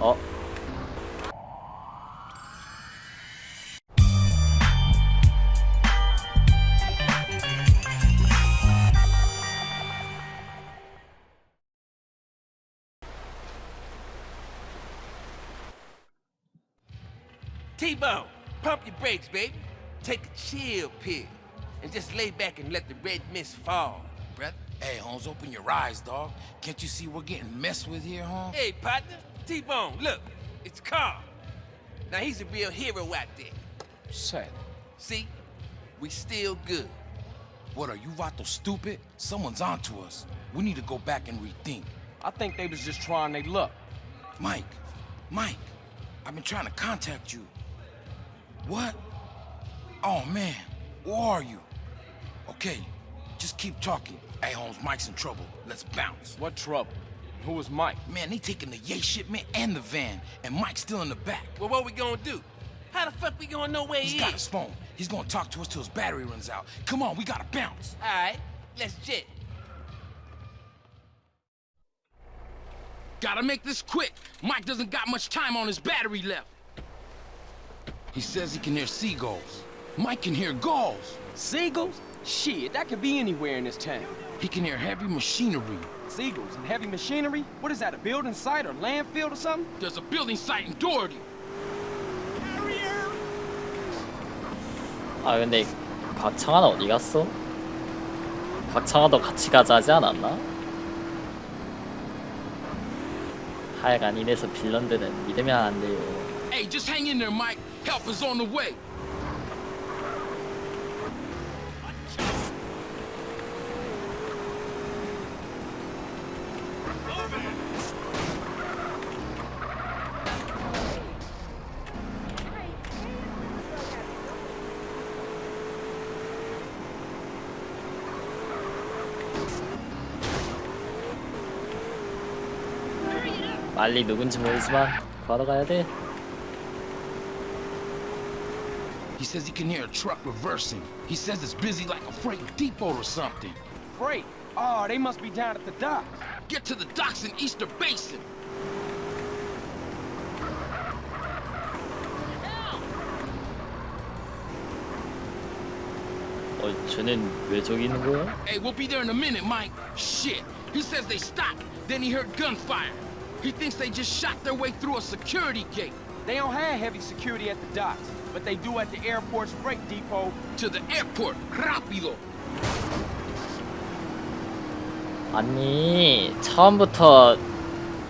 어? T-Bone, pump your brakes, baby. Take a chill pill and just lay back and let the red mist fall, brother. Hey, Holmes, open your eyes, dog. Can't you see we're getting messed with here, Holmes? Hey, partner, T-Bone, look, it's Carl. Now he's a real hero out there. Sad. See, we still good. What are you, Vato, stupid? Someone's onto us. We need to go back and rethink. I think they was just trying their luck. Mike, Mike, I've been trying to contact you. What? Oh, man, where are you? Okay, just keep talking. Hey, Holmes, Mike's in trouble. Let's bounce. What trouble? Who was Mike? Man, they taking the yay shipment and the van, and Mike's still in the back. Well, what we gonna do? How the fuck we gonna know where He's he got is? his phone. He's gonna talk to us till his battery runs out. Come on, we gotta bounce. All right, let's jet. Gotta make this quick. Mike doesn't got much time on his battery left. He says he can hear seagulls. Mike can hear gulls. Seagulls? Shit, that could be anywhere in this town. He can hear heavy machinery. Seagulls and heavy machinery? What is that, a building site or landfill or something? There's a building site in Doherty. 아 근데 박창환 어디 갔어? 박창환도 같이 가자 하지 않았나? 하여간 이래서 빌런들은 믿으면 안 돼요. Hey, just hang in there, Mike. Help is on the way. 빨리 누군지 모르지만 구하러 가야 돼. He says he can hear a truck reversing. He says it's busy like a freight depot or something. Freight. Oh, they must be down at the docks. Get to the docks in Easter Basin. 어, 쟤는 왜 저기 있는 거야? Hey, we'll be there in a minute, Mike. Shit. He says they stopped. Then he heard gunfire. He thinks they just shot their way through a security gate They don't have heavy security at the docks, but they do at the airport's freight depot. to the airport. Rápido. 아니 처음부터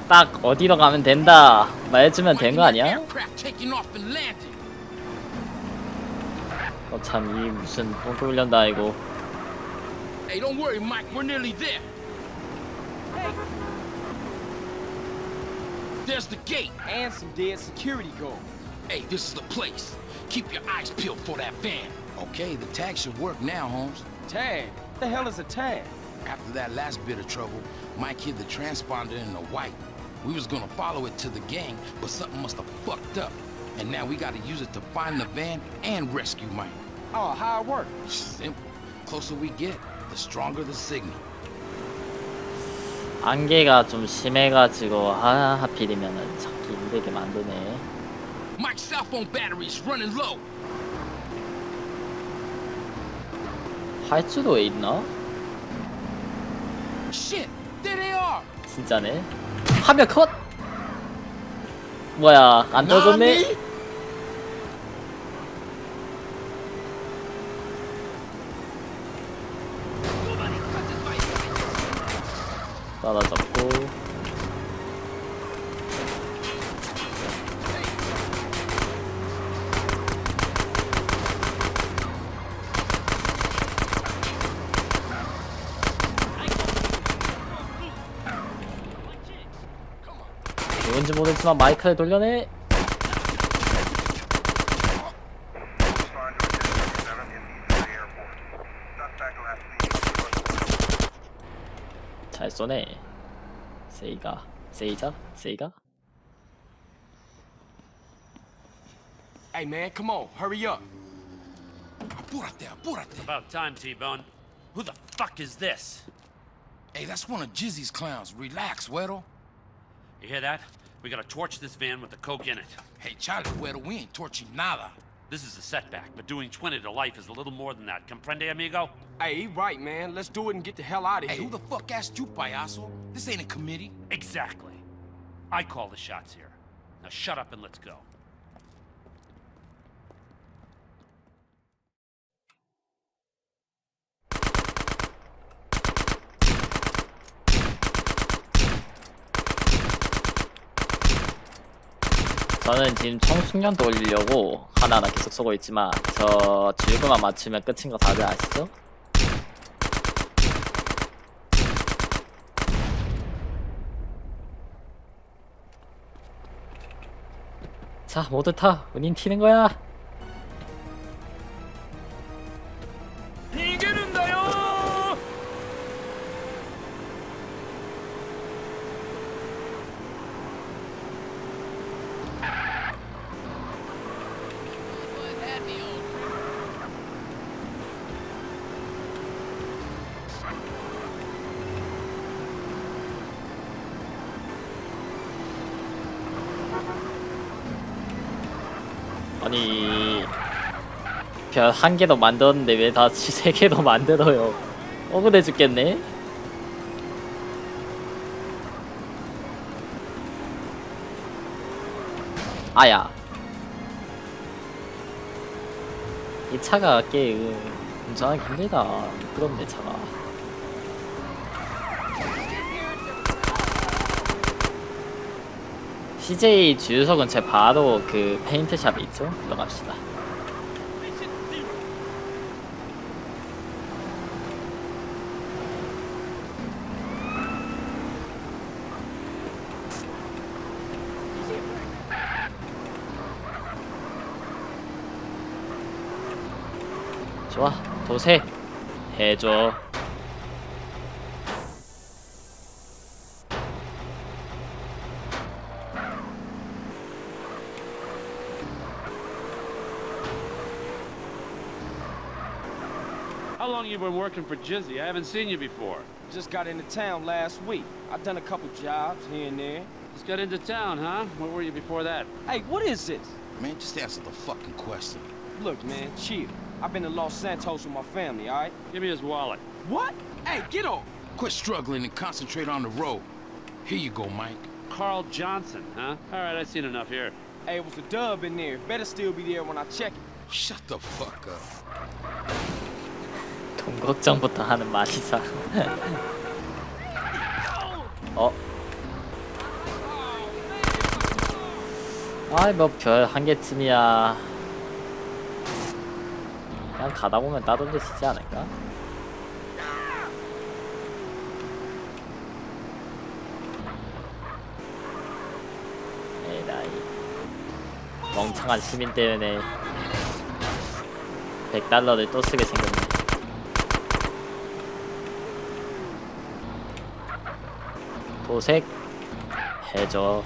딱 어디로 가면 된다 말해주면 된 거 아니야? Aircraft taking off and landing. 어참이 무슨 똥개 훈련도 아니고 Hey, don't worry, Mike. We're nearly there. There's the gate. And some dead security guards. Hey, this is the place. Keep your eyes peeled for that van. Okay, the tag should work now, Holmes. Tag. What the hell is a tag? After that last bit of trouble, Mike hid the transponder in the white. We was gonna follow it to the gang, but something must have fucked up. And now we gotta use it to find the van and rescue Mike. Oh, how it work? Simple. Closer we get, the stronger the signal. 안개가 좀 심해가지고 아 하필이면은 찾기 힘들게 만드네 Mike's cell phone battery's running low. 활주로에 있나? Shit, there they are. 진짜네 화면 컷! 뭐야 안 떠졌네? Nani? 따라잡고. 누군지 모르지만 마이크를 돌려내 쏘네 세이가 세이자? 세이가? Hey, man, come on. Hurry up. Apúrate, apúrate. About time, T-Bone. Who the fuck is this? Hey, that's one of Jizzy's clowns. Relax, Weddle. You hear that? We gotta torch this van with the coke in it. Hey, Charlie, well, we ain't torching nada. This is a setback, but doing 20 to life is a little more than that. Comprende, amigo? Hey, he right, man. Let's do it and get the hell out of Hey, here. who the fuck asked you, payaso? This ain't a committee. Exactly. I call the shots here. Now shut up and let's go. 저는 지금 청숙년 돌리려고 하나하나 계속 쏘고 있지만 저 줄그만 맞추면 끝인 거 다들 아시죠? 자 모두 타 운인 튀는 거야 아니 별 한 개도 만들었는데 왜 다 세 개도 만들어요? 억울해 죽겠네. 아야. 이 차가 꽤 음, 운전하기 힘들다. 미끄럽네 차가 CJ 주유소 근처에 바로 그 페인트샵이 있죠? 들어갑시다. 좋아, 도세 해줘. How long you been working for Jizzy? I haven't seen you before. Just got into town last week. I've done a couple jobs here and there. Just got into town, huh? Where were you before that? Hey, what is this? Man, just answer the fucking question. Look, man, chill. I've been to Los Santos with my family, all right? Give me his wallet. What? Hey, get off! Quit struggling and concentrate on the road. Here you go, Mike. Carl Johnson, huh? All right, I've seen enough here. Hey, it was a dub in there. Better still be there when I check it. Shut the fuck up. 돈 걱정부터 하는 마리사. 어? 아이 뭐 별 한 개쯤이야. 그냥 가다 보면 따돌리시지 않을까? 에라이 멍청한 시민 때문에 100달러를 또 쓰게 생겼네. 도색 해줘.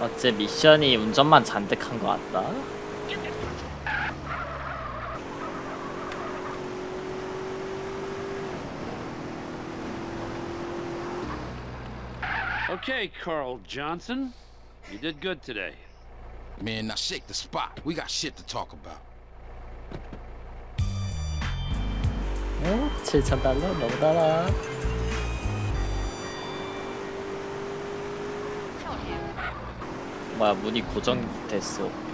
어째 미션이 운전만 잔뜩 한 것 같다. Okay, Carl Johnson. You did good today. Man, now shake the spot. We got shit to talk about. 어? 7천 달러 너무 달아. 뭐야 문이 고정됐어.